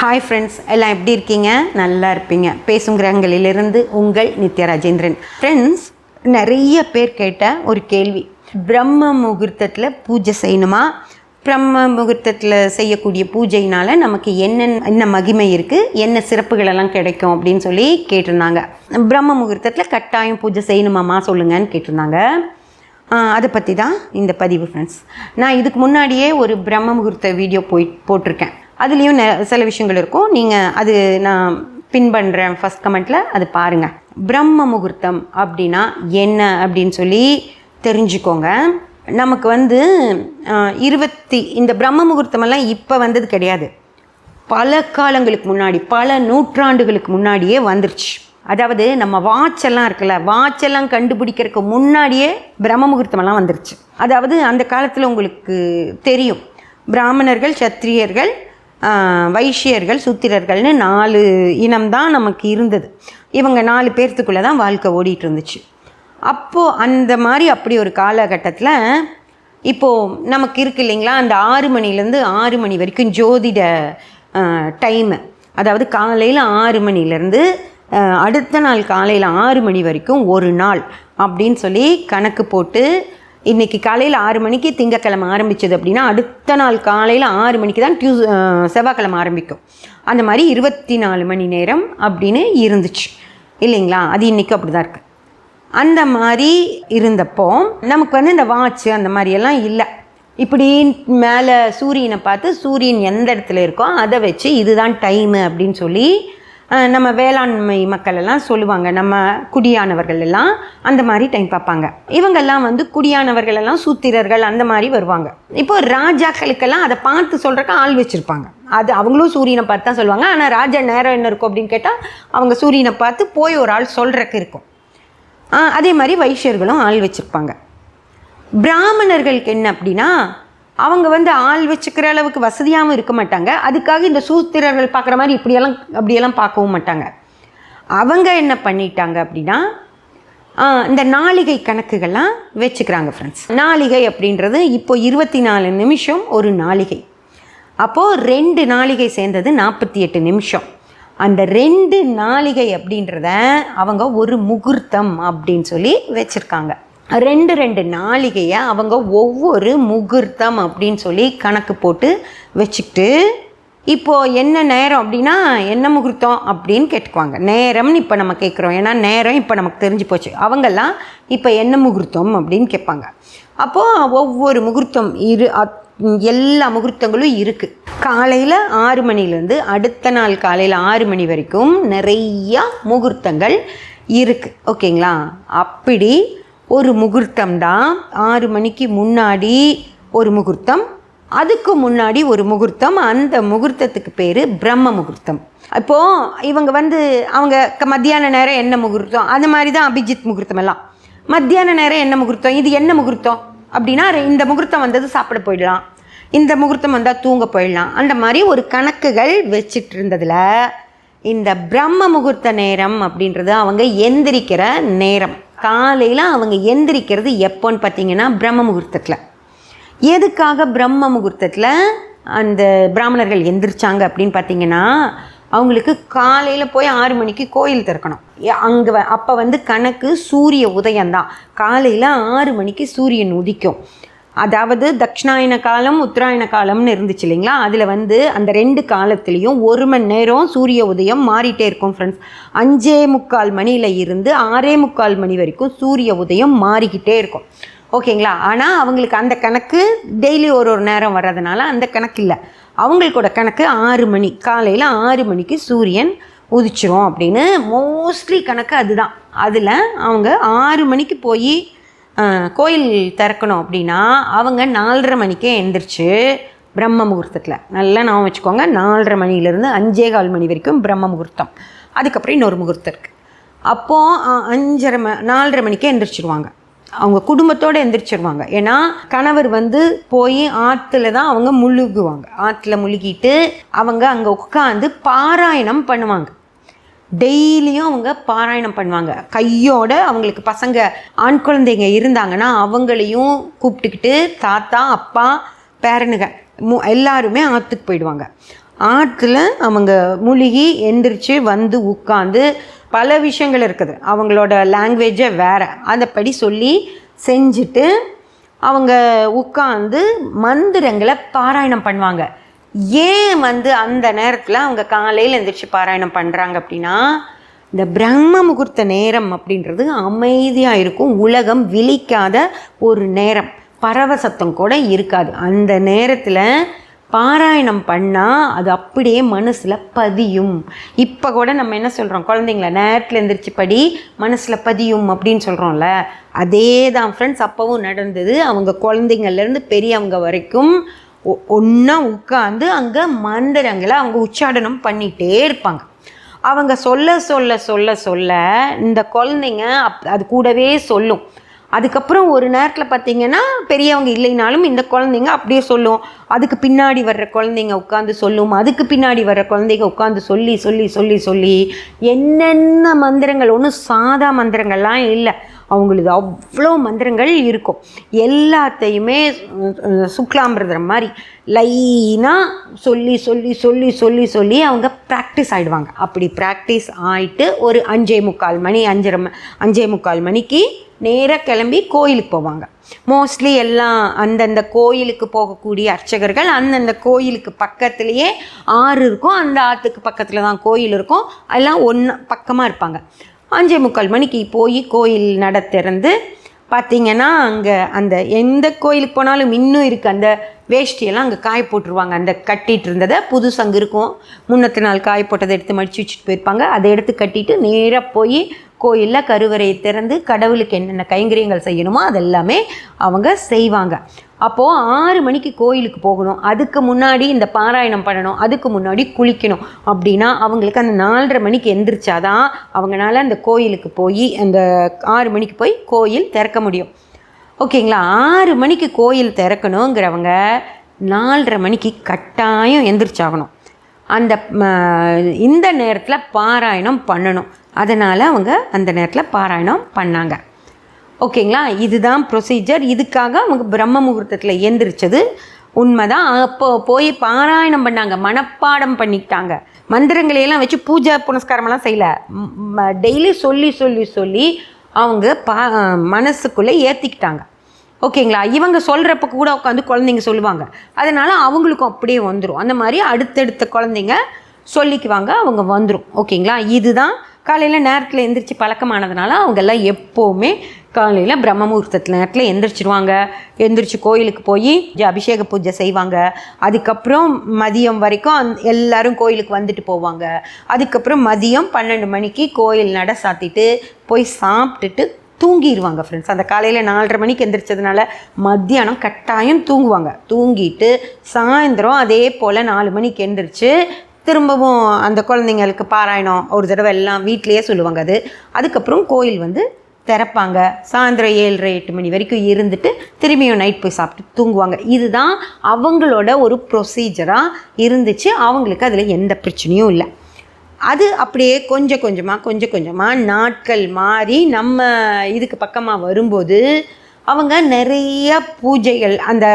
Hi friends எல்லாம் எப்படி இருக்கீங்க? நல்லா இருப்பீங்க. பேசும் கிரகங்களிலிருந்து உங்கள் நித்யா ராஜேந்திரன். ஃப்ரெண்ட்ஸ் நிறைய பேர் கேட்ட ஒரு கேள்வி. பிரம்ம முகூர்த்தத்தில் பூஜை செய்யணுமா? பிரம்ம முகூர்த்தத்தில் செய்யக்கூடிய பூஜையினால் நமக்கு என்னென்ன என்ன மகிமை இருக்குது என்ன சிறப்புகளெல்லாம் கிடைக்கும் அப்படின்னு சொல்லி கேட்டிருந்தாங்க. பிரம்ம முகூர்த்தத்தில் கட்டாயம் பூஜை செய்யணுமாம்மா சொல்லுங்கன்னு கேட்டிருந்தாங்க. அதை பற்றி தான் இந்த பதிவு ஃப்ரெண்ட்ஸ் நான் இதுக்கு முன்னாடியே ஒரு பிரம்ம முகூர்த்த வீடியோ போய் போட்டிருக்கேன். அதுலேயும் நெ சில விஷயங்கள் இருக்கும். நீங்கள் அது நான் பின் பண்ணுறேன் ஃபஸ்ட் கமெண்ட்டில் அது பாருங்கள் பிரம்ம முகூர்த்தம் அப்படின்னா என்ன அப்படின்னு சொல்லி தெரிஞ்சுக்கோங்க. நமக்கு வந்து இருபத்தி இந்த பிரம்ம முகூர்த்தமெல்லாம் இப்போ வந்தது கிடையாது. பல காலங்களுக்கு முன்னாடி பல நூற்றாண்டுகளுக்கு முன்னாடியே வந்துருச்சு. அதாவது நம்ம வாட்செல்லாம் இருக்குல்ல வாட்செல்லாம் கண்டுபிடிக்கிறதுக்கு முன்னாடியே பிரம்ம முகூர்த்தமெல்லாம் வந்துருச்சு. அதாவது அந்த காலத்தில் உங்களுக்கு தெரியும். பிராமணர்கள் சத்திரியர்கள் வைஷ்யர்கள் சூத்திரர்கள்னு நாலு இனம்தான் நமக்கு இருந்தது. இவங்க நாலு பேர்த்துக்குள்ளே தான் வாழ்க்கை ஓடிட்டு இருந்துச்சு அப்போது அந்த மாதிரி அப்படி ஒரு காலகட்டத்தில் இப்போது நமக்கு இருக்கு இல்லைங்களா அந்த ஆறு மணிலேருந்து ஆறு மணி வரைக்கும் ஜோதிட டைமு அதாவது காலையில் ஆறு மணிலேருந்து அடுத்த நாள் காலையில் ஆறு மணி வரைக்கும் ஒரு நாள் அப்படின்னு சொல்லி கணக்கு போட்டு இன்றைக்கி காலையில் ஆறு மணிக்கு திங்கக்கிழமை ஆரம்பித்தது அப்படின்னா அடுத்த நாள் காலையில் ஆறு மணிக்கு தான் டியூஸ் செவ்வாய்க்கிழமை ஆரம்பிக்கும். அந்த மாதிரி இருபத்தி நாலு மணி நேரம் அப்படின்னு இருந்துச்சு. இல்லைங்களா? அது இன்றைக்கும் அப்படி தான் இருக்குது அந்த மாதிரி இருந்தப்போ நமக்கு வந்து இந்த வாட்ச் அந்த மாதிரியெல்லாம் இல்லை. இப்படி மேலே சூரியனை பார்த்து சூரியன் எந்த இடத்துல இருக்கோ அதை வச்சு இதுதான் டைமு அப்படின்னு சொல்லி நம்ம வேளாண்மை மக்கள் எல்லாம் சொல்லுவாங்க. நம்ம குடியானவர்கள் எல்லாம் அந்த மாதிரி டைம் பார்ப்பாங்க. இவங்கெல்லாம் வந்து குடியானவர்கள் எல்லாம் சூத்திரர்கள் அந்த மாதிரி வருவாங்க. இப்போ ராஜாக்களுக்கெல்லாம் அதை பார்த்து சொல்கிறக்கு ஆள் வச்சுருப்பாங்க. அது அவங்களும் சூரியனை பார்த்து தான் சொல்லுவாங்க. ஆனால் ராஜா நேரம் என்ன இருக்கும் அப்படின்னு கேட்டால் அவங்க சூரியனை பார்த்து போய் ஒரு ஆள் சொல்கிறக்கு இருக்கும். அதே மாதிரி வைஷ்யர்களும் ஆள் வச்சுருப்பாங்க. பிராமணர்களுக்கு என்ன அப்படின்னா அவங்க வந்து ஆள் வச்சுக்கிற அளவுக்கு வசதியாகவும் இருக்க மாட்டாங்க. அதுக்காக இந்த சூத்திரர்கள் பார்க்குற மாதிரி இப்படியெல்லாம் அப்படியெல்லாம் பார்க்கவும் மாட்டாங்க. அவங்க என்ன பண்ணிட்டாங்க அப்படின்னா இந்த நாளிகை கணக்குகள்லாம் வச்சுக்கிறாங்க ஃப்ரெண்ட்ஸ் நாளிகை அப்படின்றது இப்போ இருபத்தி நாலு நிமிஷம் ஒரு நாளிகை. அப்போது ரெண்டு நாளிகை சேர்ந்தது நாற்பத்தி எட்டு நிமிஷம். அந்த ரெண்டு நாளிகை அப்படின்றத அவங்க ஒரு முகூர்த்தம் அப்படின்னு சொல்லி வச்சுருக்காங்க. ரெண்டு ரெண்டு நாளிகையை அவங்க ஒவ்வொரு முகூர்த்தம் அப்படின்னு சொல்லி கணக்கு போட்டு வச்சுக்கிட்டு இப்போது என்ன நேரம் அப்படின்னா என்ன முகூர்த்தம் அப்படின்னு கேட்டுக்குவாங்க. நேரம்னு இப்போ நம்ம கேட்குறோம் ஏன்னா நேரம் இப்போ நமக்கு தெரிஞ்சு போச்சு. அவங்கெல்லாம் இப்போ என்ன முகூர்த்தம் அப்படின்னு கேட்பாங்க. அப்போது ஒவ்வொரு முகூர்த்தம் இரு அத்- எல்லா முகூர்த்தங்களும் இருக்குது காலையில் ஆறு மணிலேருந்து அடுத்த நாள் காலையில் ஆறு மணி வரைக்கும் நிறையா முகூர்த்தங்கள் இருக்குது ஓகேங்களா? அப்படி ஒரு முகூர்த்தம் தான். ஆறு மணிக்கு முன்னாடி ஒரு முகூர்த்தம். அதுக்கு முன்னாடி ஒரு முகூர்த்தம். அந்த முகூர்த்தத்துக்கு பேர் பிரம்ம முகூர்த்தம். இப்போது இவங்க வந்து அவங்க க- மத்தியான நேரம் என்ன முகூர்த்தம்? அது மாதிரி தான் அபிஜித் முகூர்த்தம் எல்லாம். மத்தியான நேரம் என்ன முகூர்த்தம்? இது என்ன முகூர்த்தம்? அப்படின்னா இந்த முகூர்த்தம் வந்தது சாப்பிட போயிடலாம். இந்த முகூர்த்தம் வந்தால் தூங்க போயிடலாம். அந்த மாதிரி ஒரு கணக்குகள் வச்சிட்டு இருந்ததில் இந்த பிரம்ம முகூர்த்த நேரம் அப்படின்றது அவங்க எந்திரிக்கிற நேரம். காலையில் அவங்க எந்திரிக்கிறது எப்போன்னு பார்த்தீங்கன்னா பிரம்ம முகூர்த்தத்தில். எதுக்காக பிரம்ம முகூர்த்தத்தில் அந்த பிராமணர்கள் எந்திரிச்சாங்க அப்படின்னு பார்த்தீங்கன்னா அவங்களுக்கு காலையில் போய் ஆறு மணிக்கு கோயில் திறக்கணும். அங்கே அப்போ வந்து கணக்கு சூரிய உதயம்தான். காலையில் ஆறு மணிக்கு சூரியன் உதிக்கும். அதாவது தட்சிணாயன காலம் உத்தராயண காலம்னு இருந்துச்சு இல்லைங்களா? அதில் வந்து அந்த ரெண்டு காலத்துலேயும் ஒரு மணி நேரம் சூரிய உதயம் மாறிட்டே இருக்கும் ஃப்ரெண்ட்ஸ் அஞ்சே முக்கால் மணியில் இருந்து ஆறே முக்கால் மணி வரைக்கும் சூரிய உதயம் மாறிக்கிட்டே இருக்கும். ஓகேங்களா? ஆனால் அவங்களுக்கு அந்த கணக்கு டெய்லி ஒரு ஒரு நேரம் வர்றதுனால அந்த கணக்கு இல்லை. அவங்களுக்கோட கணக்கு ஆறு மணி. காலையில் ஆறு மணிக்கு சூரியன் உதிச்சிரும் அப்படின்னு மோஸ்ட்லி கணக்கு அதுதான். அதில் அவங்க ஆறு மணிக்கு போய் கோயில் திறக்கணும் அப்படின்னா அவங்க நாலரை மணிக்கே எந்திரிச்சு பிரம்ம முகூர்த்தத்தில். நல்லா நான் வச்சுக்கோங்க நாலரை மணிலேருந்து அஞ்சே கால் மணி வரைக்கும் பிரம்ம முகூர்த்தம். அதுக்கப்புறம் இன்னொரு முகூர்த்தம் இருக்குது அப்போது அஞ்சரை ம நாலரை மணிக்கே எந்திரிச்சிருவாங்க. அவங்க குடும்பத்தோடு எந்திரிச்சிருவாங்க. ஏன்னா கணவர் வந்து போய் ஆற்றுல தான் அவங்க முழுகுவாங்க. ஆற்றுல முழுகிட்டு அவங்க அங்கே உட்காந்து பாராயணம் பண்ணுவாங்க. டெய்லியும் அவங்க பாராயணம் பண்ணுவாங்க. கையோட அவங்களுக்கு பசங்க ஆண் குழந்தைங்க இருந்தாங்கன்னா அவங்களையும் கூப்பிட்டுக்கிட்டு தாத்தா அப்பா பேரனுங்க மு எல்லாருமே ஆற்றுக்கு போயிடுவாங்க. ஆற்றுல அவங்க முழுகி எந்திரிச்சு வந்து உட்காந்து பல விஷயங்கள் இருக்குது. அவங்களோட லாங்குவேஜை வேறு. அதைப்படி சொல்லி செஞ்சுட்டு அவங்க உட்காந்து மந்திரங்களை பாராயணம் பண்ணுவாங்க. ஏன் வந்து அந்த நேரத்தில் அவங்க காலையில் எந்திரிச்சு பாராயணம் பண்ணுறாங்க அப்படின்னா இந்த பிரம்ம முகூர்த்த நேரம் அப்படின்றது அமைதியாக இருக்கும். உலகம் விழிக்காத ஒரு நேரம். பறவை சத்தம் கூட இருக்காது. அந்த நேரத்தில் பாராயணம் பண்ணால் அது அப்படியே மனசில் பதியும். இப்போ கூட நம்ம என்ன சொல்கிறோம் குழந்தைங்கள நேரத்தில் எந்திரிச்சு படி மனசில் பதியும் அப்படின்னு சொல்கிறோம்ல அதே தான் ஃப்ரெண்ட்ஸ் அப்போவும் நடந்தது. அவங்க குழந்தைங்கள்லேருந்து பெரியவங்க வரைக்கும் ஒன்றா உட்காந்து அங்கே மந்திரங்களை அவங்க உச்சாடனம் பண்ணிகிட்டே இருப்பாங்க. அவங்க சொல்ல சொல்ல சொல்ல சொல்ல இந்த குழந்தைங்க அப் அது கூடவே சொல்லும். அதுக்கப்புறம் ஒரு நேரத்தில் பார்த்தீங்கன்னா பெரியவங்க இல்லைனாலும் இந்த குழந்தைங்க அப்படியே சொல்லும். அதுக்கு பின்னாடி வர்ற குழந்தைங்க உட்காந்து சொல்லும். அதுக்கு பின்னாடி வர்ற குழந்தைங்க உட்காந்து சொல்லி சொல்லி சொல்லி சொல்லி என்னென்ன மந்திரங்கள்? ஒன்றும் சாதா மந்திரங்கள்லாம் இல்லை. அவங்களுக்கு அவ்வளோ மந்திரங்கள் இருக்கும். எல்லாத்தையுமே சுக்லாம்பிரதம் மாதிரி லைனாக சொல்லி சொல்லி சொல்லி சொல்லி சொல்லி அவங்க ப்ராக்டிஸ் ஆகிடுவாங்க அப்படி ப்ராக்டிஸ் ஆகிட்டு ஒரு அஞ்சே முக்கால் மணி அஞ்சரை அஞ்சே முக்கால் மணிக்கு நேராக கிளம்பி கோயிலுக்கு போவாங்க. மோஸ்ட்லி எல்லாம் அந்தந்த கோயிலுக்கு போகக்கூடிய அர்ச்சகர்கள் அந்தந்த கோயிலுக்கு பக்கத்துலேயே ஆறு இருக்கும். அந்த ஆற்றுக்கு பக்கத்தில் தான் கோயில் இருக்கும். எல்லாம் ஒன்று பக்கமாக இருப்பாங்க. அஞ்சே முக்கால் மணிக்கு போய் கோயில் நட திறந்து பார்த்திங்கன்னா அங்கே அந்த எந்த கோயிலுக்கு போனாலும் இன்னும் இருக்குது அந்த வேஷ்டியெல்லாம் அங்கே காய போட்டுருவாங்க. அந்த கட்டிகிட்டு இருந்ததை புதுசு அங்கே இருக்கும். முன்னத்து நாள் காய போட்டதை எடுத்து மடித்து வச்சுட்டு போயிருப்பாங்க. அதை எடுத்து கட்டிட்டு நேராக போய் கோயிலில் கருவறையை திறந்து கடவுளுக்கு என்னென்ன கைங்கரியங்கள் செய்யணுமோ அதெல்லாமே அவங்க செய்வாங்க. அப்போது ஆறு மணிக்கு கோயிலுக்கு போகணும். அதுக்கு முன்னாடி இந்த பாராயணம் பண்ணணும். அதுக்கு முன்னாடி குளிக்கணும். அப்படின்னா அவங்களுக்கு அந்த நாலரை மணிக்கு எந்திரிச்சாதான் அவங்களால அந்த கோயிலுக்கு போய் அந்த ஆறு மணிக்கு போய் கோயில் திறக்க முடியும். ஓகேங்களா? ஆறு மணிக்கு கோயில் திறக்கணுங்கிறவங்க நாலரை மணிக்கு கட்டாயம் எந்திரிச்சாகணும். அந்த இந்த நேரத்தில் பாராயணம் பண்ணணும். அதனால் அவங்க அந்த நேரத்தில் பாராயணம் பண்ணாங்க. ஓகேங்களா? இதுதான் ப்ரொசீஜர் இதுக்காக அவங்க பிரம்ம முகூர்த்தத்தில் எந்திரிச்சது உண்மைதான். அப்போ போய் பாராயணம் பண்ணாங்க. மனப்பாடம் பண்ணிக்கிட்டாங்க. மந்திரங்களையெல்லாம் வச்சு பூஜை புனஸ்காரமெல்லாம் செய்யலை. டெய்லி சொல்லி சொல்லி சொல்லி அவங்க பா மனசுக்குள்ளே ஏற்றிக்கிட்டாங்க ஓகேங்களா? இவங்க சொல்கிறப்ப கூட உட்காந்து குழந்தைங்க சொல்லுவாங்க. அதனால் அவங்களுக்கும் அப்படியே வந்துடும் அந்த மாதிரி அடுத்தடுத்த குழந்தைங்க சொல்லிக்குவாங்க அவங்க வந்துடும் ஓகேங்களா? இதுதான் காலையில் நேரத்தில் எந்திரிச்சு பழக்கமானதுனால அவங்கெல்லாம் எப்போவுமே காலையில் பிரம்ம முகூர்த்தத்தில் நேரத்தில் எந்திரிச்சிருவாங்க. எந்திரிச்சு கோயிலுக்கு போய் அபிஷேக பூஜை செய்வாங்க. அதுக்கப்புறம் மதியம் வரைக்கும் அந் எல்லோரும் கோயிலுக்கு வந்துட்டு போவாங்க. அதுக்கப்புறம் மதியம் பன்னெண்டு மணிக்கு கோயில் நட சாத்திட்டு போய் சாப்பிட்டுட்டு தூங்கிடுவாங்க ஃப்ரெண்ட்ஸ் அந்த காலையில் நாலரை மணிக்கு எந்திரிச்சதுனால மத்தியானம் கட்டாயம் தூங்குவாங்க. தூங்கிட்டு சாயந்தரம் அதே போல் நாலு மணிக்கு எந்திரிச்சு திரும்பவும் அந்த குழந்தைங்களுக்கு பாராயணம் ஒரு தடவை எல்லாம் வீட்லேயே சொல்லுவாங்க அது. அதுக்கப்புறம் கோயில் வந்து திறப்பாங்க. சாயந்தரம் ஏழரை எட்டு மணி வரைக்கும் இருந்துட்டு திரும்பியும் நைட் போய் சாப்பிட்டு தூங்குவாங்க. இதுதான் அவங்களோட ஒரு ப்ரொசீஜராக இருந்துச்சு. அவங்களுக்கு அதில் எந்த பிரச்சனையும் இல்லை. அது அப்படியே கொஞ்சம் கொஞ்சமாக கொஞ்சம் கொஞ்சமாக நாட்கள் மாறி நம்ம இதுக்கு பக்கமாக வரும்போது அவங்க நிறைய பூஜைகள் அந்த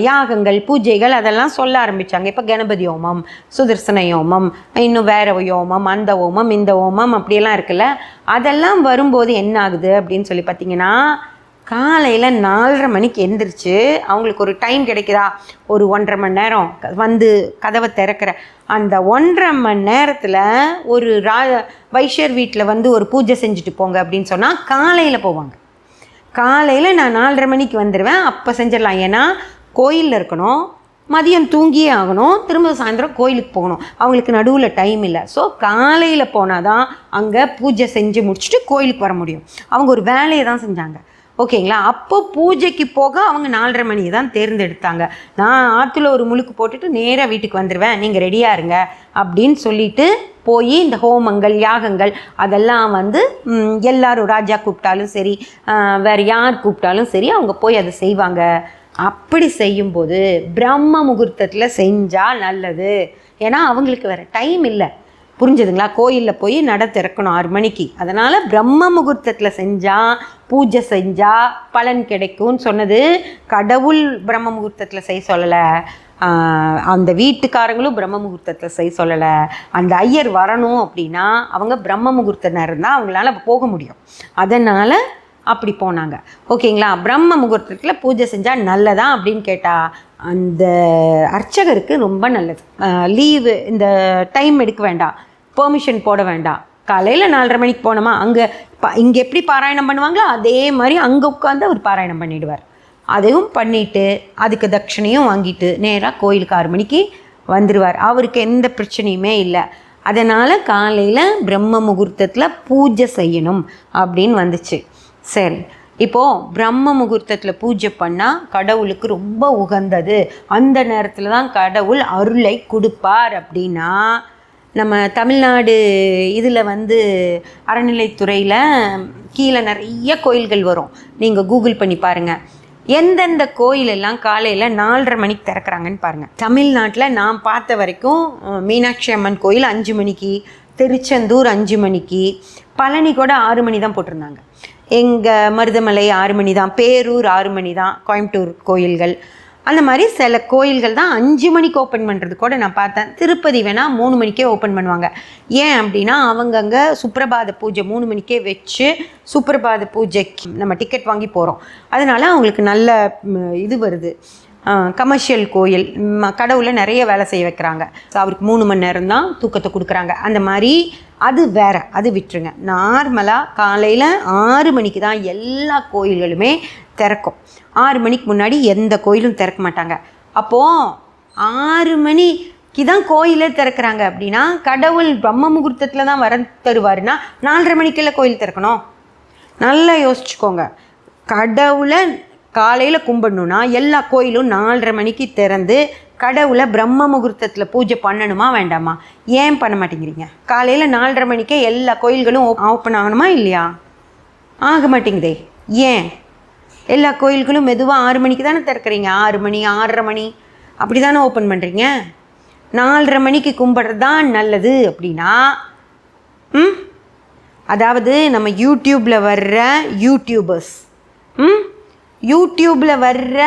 யாகங்கள் பூஜைகள் அதெல்லாம் சொல்ல ஆரம்பித்தாங்க இப்போ கணபதி ஹோமம் சுதர்சன யோமம் இன்னும் வேற யோமம் அந்த ஓமம் இந்த ஓமம் அப்படியெல்லாம் இருக்குல்ல அதெல்லாம் வரும்போது என்ன ஆகுது அப்படின்னு சொல்லி பார்த்தீங்கன்னா காலையில் நாலரை மணிக்கு எந்திரிச்சு அவங்களுக்கு ஒரு டைம் கிடைக்குதா? ஒரு ஒன்றரை மணி நேரம். வந்து கதவை திறக்கிற. அந்த ஒன்றரை மணி நேரத்தில் ஒரு ரா வைஷ்யர் வீட்டில் வந்து ஒரு பூஜை செஞ்சுட்டு போங்க அப்படின்னு சொன்னால் காலையில் போவாங்க. காலையில் நான் நாலரை மணிக்கு வந்துடுவேன் அப்போ செஞ்சிடலாம். ஏன்னா கோயிலில் இருக்கணும். மதியம் தூங்கியே ஆகணும். திரும்ப சாயந்தரம் கோயிலுக்கு போகணும். அவங்களுக்கு நடுவில் டைம் இல்லை. ஸோ காலையில் போனால் தான் அங்கே பூஜை செஞ்சு முடிச்சுட்டு கோயிலுக்கு வர முடியும். அவங்க ஒரு வேலையை தான் செஞ்சாங்க. ஓகேங்களா? அப்போ பூஜைக்கு போக அவங்க நாலரை மணியை தான் தேர்ந்தெடுத்தாங்க. நான் ஆற்றுல ஒரு முழுக்கு போட்டுட்டு நேராக வீட்டுக்கு வந்துடுவேன் நீங்கள் ரெடியாக இருங்க அப்படின்னு சொல்லிட்டு போய் இந்த ஹோமங்கள் யாகங்கள் அதெல்லாம் வந்து எல்லாரும் ராஜா கூப்பிட்டாலும் சரி வேறு யார் கூப்பிட்டாலும் சரி அவங்க போய் அதை செய்வாங்க. அப்படி செய்யும்போது பிரம்ம முகூர்த்தத்தில் செஞ்சால் நல்லது. ஏன்னா அவங்களுக்கு வேறு டைம் இல்லை. புரிஞ்சுதுங்களா? கோயிலில் போய் நட திறக்கணும் ஆறு மணிக்கு. அதனால் பிரம்ம முகூர்த்தத்தில் செஞ்சால் பூஜை செஞ்சால் பலன் கிடைக்கும்னு சொன்னது கடவுள் பிரம்ம முகூர்த்தத்தில் செய்ய சொல்லலை. அந்த வீட்டுக்காரங்களும் பிரம்ம முகூர்த்தத்தில் செய்ய சொல்லலை. அந்த ஐயர் வரணும் அப்படின்னா அவங்க பிரம்ம முகூர்த்த நேரம் தான் அவங்களால போக முடியும். அதனால் அப்படி போனாங்க. ஓகேங்களா? பிரம்ம முகூர்த்தத்தில் பூஜை செஞ்சால் நல்லதா அப்படின்னு கேட்டால் அந்த அர்ச்சகருக்கு ரொம்ப நல்லது. லீவு இந்த டைம் எடுக்க வேண்டாம். பெர்மிஷன் போட வேண்டாம். காலையில் நாலரை மணிக்கு போனோமா அங்கே ப இங்கே எப்படி பாராயணம் பண்ணுவாங்களோ அதே மாதிரி அங்கே உட்காந்து அவர் பாராயணம் பண்ணிடுவார். அதையும் பண்ணிவிட்டு அதுக்கு தட்சிணையும் வாங்கிட்டு நேராக கோயிலுக்கு ஆறு மணிக்கு வந்துடுவார் அவருக்கு எந்த பிரச்சனையுமே இல்லை. அதனால் காலையில் பிரம்ம முகூர்த்தத்தில் பூஜை செய்யணும் அப்படின்னு வந்துச்சு. சரி இப்போது பிரம்ம முகூர்த்தத்தில் பூஜை பண்ணால் கடவுளுக்கு ரொம்ப உகந்தது. அந்த நேரத்தில் தான் கடவுள் அருளை கொடுப்பார் அப்படின்னா நம்ம தமிழ்நாடு இதில் வந்து அறநிலைத்துறையில் கீழே நிறைய கோயில்கள் வரும். நீங்கள் கூகுள் பண்ணி பாருங்கள் எந்தெந்த கோயிலெல்லாம் காலையில் நாலரை மணிக்கு திறக்கிறாங்கன்னு பாருங்கள் தமிழ்நாட்டில் நான் பார்த்த வரைக்கும் மீனாட்சி அம்மன் கோயில் அஞ்சு மணிக்கு திருச்செந்தூர் அஞ்சு மணிக்கு பழனி கூட ஆறு மணி தான் போட்டிருந்தாங்க. எங்கள் மருதமலை ஆறு மணி தான் பேரூர் ஆறு மணி தான் கோயம்புத்தூர் கோயில்கள். அந்த மாதிரி சில கோயில்கள் தான் அஞ்சு மணிக்கு ஓப்பன் பண்ணுறது கூட நான் பார்த்தேன். திருப்பதி வேணால் மூணு மணிக்கே ஓப்பன் பண்ணுவாங்க. ஏன் அப்படின்னா அவங்கங்க சுப்ரபாத பூஜை மூணு மணிக்கே வச்சு சுப்ரபாத பூஜைக்கு நம்ம டிக்கெட் வாங்கி போகிறோம் அதனால் அவங்களுக்கு நல்ல இது வருது. கமர்ஷியல் கோயில் ம, கடவுளை நிறைய வேலை செய்ய வைக்கிறாங்க. ஸோ அவருக்கு மூணு மணி நேரம் தான் தூக்கத்தை கொடுக்குறாங்க. அந்த மாதிரி அது வேற அது விட்டுருங்க. நார்மலாக காலையில் ஆறு மணிக்கு தான் எல்லா கோயில்களுமே திறக்கும். ஆறு மணிக்கு முன்னாடி எந்த கோயிலும் திறக்க மாட்டாங்க. அப்போது ஆறு மணிக்கு தான் கோயிலே திறக்கிறாங்க. அப்படின்னா கடவுள் பிரம்ம முகூர்த்தத்தில் தான் வர தருவாருன்னா நாலரை மணிக்கெல்லாம் கோயில் திறக்கணும். நல்லா யோசிச்சுக்கோங்க. கடவுளை காலையில் கும்பிடணுன்னா எல்லா கோயிலும் நாலரை மணிக்கு திறந்து கடவுளை பிரம்ம முகூர்த்தத்தில் பூஜை பண்ணணுமா வேண்டாமா? ஏன் பண்ண மாட்டேங்கிறீங்க? காலையில் நாலரை மணிக்கே எல்லா கோயில்களும் ஓப்பன் ஆகணுமா இல்லையா? ஆக மாட்டேங்குதே. ஏன்? எல்லா கோயில்களும் மெதுவாக ஆறு மணிக்கு தானே திறக்கிறீங்க? ஆறு மணி ஆறரை மணி. அப்படி தானே ஓப்பன் பண்ணுறீங்க நாலரை மணிக்கு கும்பிட்றது தான் நல்லது அப்படின்னா ம்? அதாவது நம்ம யூடியூப்பில் வர்ற யூடியூபர்ஸ் ம்? யூடியூப்பில் வர்ற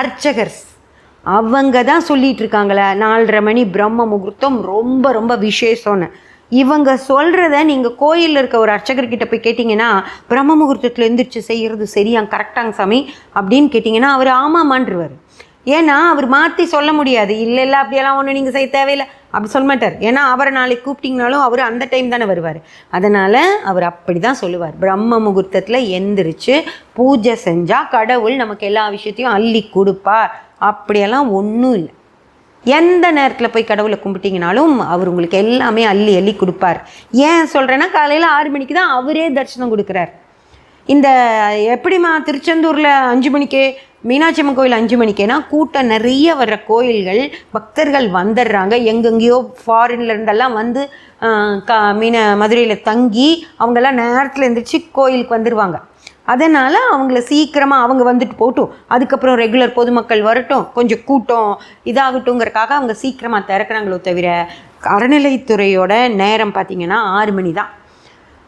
அர்ச்சகர்ஸ் அவங்க தான் சொல்லிகிட்டு இருக்காங்களே நாலரை மணி பிரம்ம முகூர்த்தம் ரொம்ப ரொம்ப விசேஷம்னு. இவங்க சொல்கிறத நீங்கள் கோயிலில் இருக்க ஒரு அர்ச்சகர்கிட்ட போய் கேட்டிங்கன்னா பிரம்ம முகூர்த்தத்தில் எந்திரிச்சு செய்கிறது சரியாங்க கரெக்டாங்க சாமி அப்படின்னு கேட்டிங்கன்னா அவர் ஆமாமான்றுவார். ஏன்னா அவர் மாற்றி சொல்ல முடியாது. இல்லை இல்லை அப்படியெல்லாம் ஒன்றும் நீங்கள் செய்ய தேவையில்லை. அப்படி சொல்ல மாட்டார். ஏன்னா அவரை நாளைக்கு கூப்பிட்டிங்கனாலும் அவர் அந்த டைம் தானே வருவார். அதனால் அவர் அப்படி தான் சொல்லுவார். பிரம்ம முகூர்த்தத்தில் எந்திரிச்சு பூஜை செஞ்சால் கடவுள் நமக்கு எல்லா விஷயத்தையும் அள்ளி கொடுப்பார். அப்படியெல்லாம் ஒன்றும் இல்லை. எந்த நேரத்தில் போய் கடவுளை கும்பிட்டிங்கனாலும் அவர் உங்களுக்கு எல்லாமே அள்ளி அள்ளி கொடுப்பார். ஏன் சொல்கிறேன்னா காலையில் ஆறு மணிக்கு தான் அவரே தரிசனம் கொடுக்குறார். இந்த எப்படிம்மா திருச்செந்தூரில் அஞ்சு மணிக்கே மீனாட்சி அம்மன் கோயில் அஞ்சு மணிக்கேனா கூட்டம் நிறைய வர்ற கோயில்கள் பக்தர்கள் வந்துடுறாங்க எங்கெங்கேயோ ஃபாரின்ல இருந்தெல்லாம் வந்து க மீன மதுரையில் தங்கி அவங்கெல்லாம் நேரத்தில் எழுந்திரிச்சு கோயிலுக்கு வந்துடுவாங்க அதனால் அவங்கள சீக்கிரமாக அவங்க வந்துட்டு போட்டும் அதுக்கப்புறம் ரெகுலர் பொதுமக்கள் வரட்டும். கொஞ்சம் கூட்டம் இதாகட்டுங்கிறக்காக அவங்க சீக்கிரமாக திறக்கிறாங்களோ தவிர அறநிலைத்துறையோட நேரம் பார்த்திங்கன்னா ஆறு மணி தான்.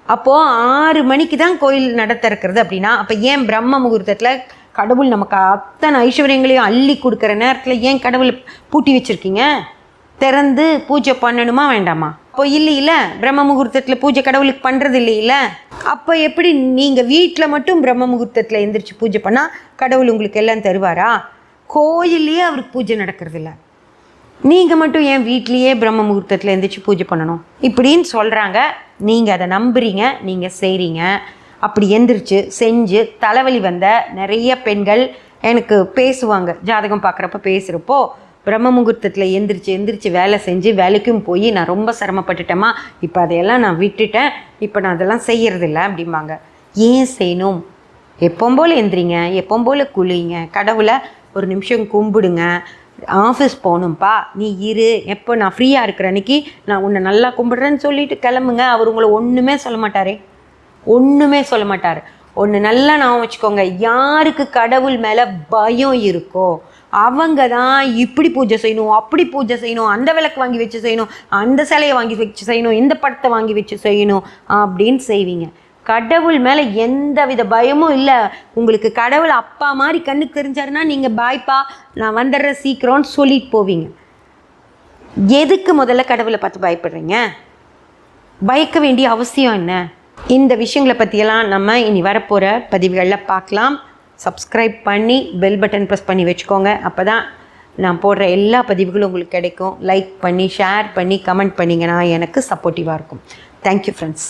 அப்போது ஆறு மணிக்கு தான் கோயில் நட திறக்கிறது அப்படின்னா அப்போ ஏன் பிரம்ம முகூர்த்தத்தில் கடவுள் நமக்கு அத்தனை ஐஸ்வர்யங்களையும் அள்ளி கொடுக்குற நேரத்தில் ஏன் கடவுளை பூட்டி வச்சுருக்கீங்க? திறந்து பூஜை பண்ணணுமா வேண்டாமா? அப்போ இல்லை பிரம்ம முகூர்த்தத்தில் பூஜை கடவுளுக்கு பண்ணுறது இல்லையில? அப்போ எப்படி நீங்கள் வீட்டில் மட்டும் பிரம்ம முகூர்த்தத்தில் எந்திரிச்சு பூஜை பண்ணால் கடவுள் உங்களுக்கு எல்லாம் தருவாரா? கோயில்லையே அவருக்கு பூஜை நடக்கிறதில்ல நீங்கள் மட்டும் ஏன் வீட்லேயே பிரம்ம முகூர்த்தத்தில் எந்திரிச்சு பூஜை பண்ணணும்? இப்படின்னு சொல்கிறாங்க நீங்கள் அதை நம்புறீங்க நீங்கள் செய்கிறீங்க அப்படி எந்திரிச்சு செஞ்சு தலைவலி வந்த நிறைய பெண்கள் எனக்கு பேசுவாங்க. ஜாதகம் பார்க்குறப்ப பேசுகிறப்போ பிரம்ம முகூர்த்தத்தில் எந்திரிச்சு எந்திரிச்சு வேலை செஞ்சு வேலைக்கும் போய் நான் ரொம்ப சிரமப்பட்டுட்டேம்மா. இப்போ அதையெல்லாம் நான் விட்டுட்டேன். இப்போ நான் அதெல்லாம் செய்யறதில்ல அப்படிம்பாங்க. ஏன் செய்யணும்? எப்போம் போல் எந்திரிங்க. எப்போம் போல் குளிங்க. கடவுளை ஒரு நிமிஷம் கும்பிடுங்க. ஆஃபீஸ் போகணும்ப்பா நீ இரு. எப்போ நான் ஃப்ரீயாக இருக்கிற அன்னைக்கு நான் உன்னை நல்லா கும்பிடுறேன்னு சொல்லிட்டு கிளம்புங்க. அவர் உங்களை ஒன்றுமே சொல்ல மாட்டாரே. ஒன்றுமே சொல்ல மாட்டார். ஒன்று நல்லா நான் வச்சுக்கோங்க. யாருக்கு கடவுள் மேலே பயம் இருக்கோ அவங்க தான் இப்படி பூஜை செய்யணும் அப்படி பூஜை செய்யணும் அந்த விளக்கு வாங்கி வச்சு செய்யணும் அந்த சிலையை வாங்கி வச்சு செய்யணும் இந்த படத்தை வாங்கி வச்சு செய்யணும் அப்படின்னு செய்வீங்க. கடவுள் மேலே எந்த வித பயமும் இல்லை. உங்களுக்கு கடவுள் அப்பா மாதிரி கண்ணுக்கு தெரிஞ்சாருன்னா நீங்கள் பாய்ப்பா நான் வந்துடுறேன் சீக்கிரம்னு சொல்லிட்டு போவீங்க. எதுக்கு முதல்ல கடவுளை பார்த்து பயப்படுறீங்க? பயக்க வேண்டிய அவசியம் என்ன? இந்த விஷயங்களை பற்றியெல்லாம் நம்ம இனி வரப்போகிற பதிவுகளில் பார்க்கலாம். சப்ஸ்கிரைப் பண்ணி பெல் பட்டன் ப்ரெஸ் பண்ணி வச்சுக்கோங்க. அப்போ தான் நான் போடுற எல்லா பதிவுகளும் உங்களுக்கு கிடைக்கும். லைக் பண்ணி ஷேர் பண்ணி கமெண்ட் பண்ணிங்கன்னா எனக்கு சப்போர்ட்டிவாக இருக்கும். Thank you friends